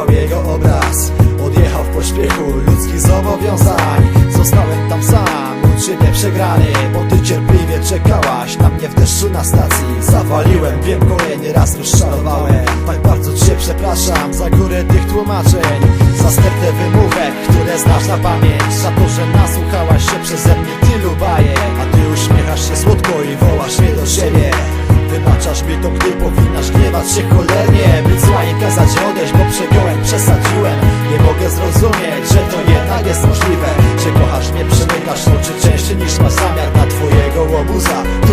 urwał jego obraz. Odjechał w pośpiechu ludzkich zobowiązań. Zostałem tam sam, uczciwie przegrany Bo ty cierpliwie czekałaś na mnie w deszczu na stacji. Zawaliłem, wiem, kolejny raz rozczarowałem. Tak bardzo cię przepraszam za górę tych tłumaczeń. Za stertę wymówek, które znasz na pamięć. Za to, że nasłuchałaś się przeze mnie tylu bajek. A ty uśmiechasz się słodko i wołasz mnie do siebie. Wybaczasz mi to, gdy powinnaś gniewać się cholernie abusar.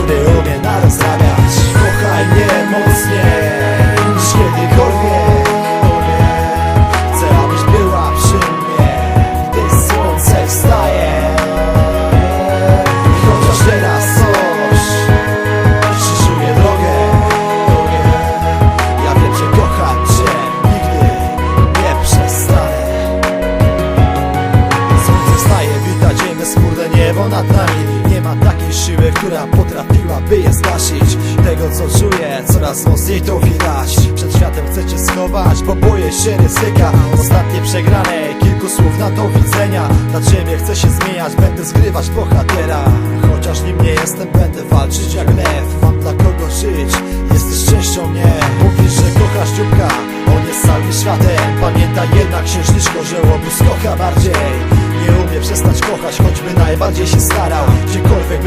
Która potrafiłaby je zgasić. Tego co czuję, coraz mocniej to widać. Przed światem chcę Cię schować, bo boję się ryzyka. Ostatnie przegrane, kilku słów na do widzenia. Dla Ciebie chcę się zmieniać, będę zgrywać bohatera Chociaż nim nie jestem, będę walczyć jak lew. Mam dla kogo żyć, jesteś częścią mnie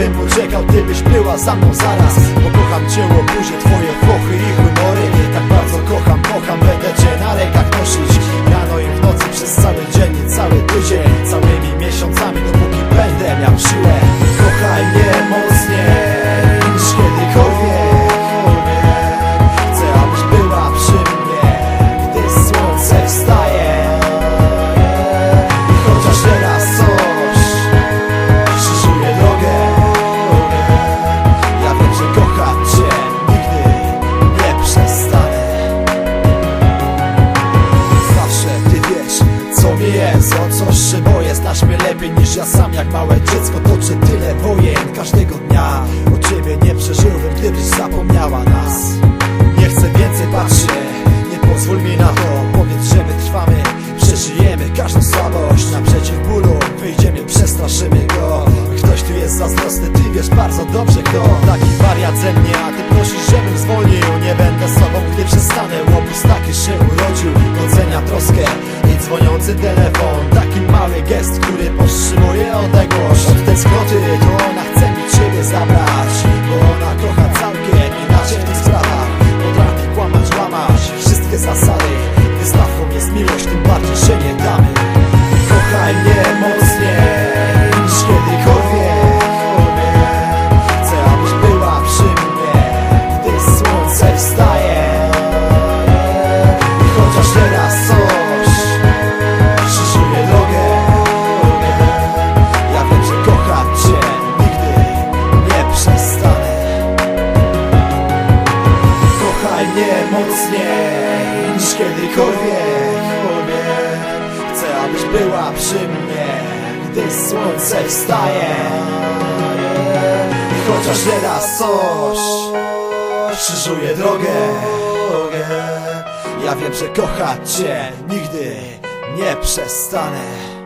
bym uciekał, ty byś była za mną zaraz. Bo kocham cię łobuzie, twoje włochy i humory. Tak bardzo kocham, kocham, będę cię na rękach nosić Jak małe dziecko toczę tyle wojen każdego dnia. O Ciebie nie przeżyłbym, gdybyś zapomniała nas. Nie chcę więcej patrzeć, nie pozwól mi na to. Powiedz, że wytrwamy, przeżyjemy każdą słabość. Naprzeciw bólu, wyjdziemy, przestraszymy go. Ktoś tu jest zazdrosny, ty wiesz bardzo dobrze kto. Taki wariat ze mnie, a ty prosisz, żebym zwolnił. Nie będę sobą, gdy przestanę, łobuz taki się urodził Docenia troskę i dzwoniący telefon. Taki mały gest, który odległość Od tęsknoty mocniej niż kiedykolwiek Chcę, abyś była przy mnie, gdy słońce wstaje. I chociaż teraz coś krzyżuje drogę Ja wiem, że kochać Cię nigdy nie przestanę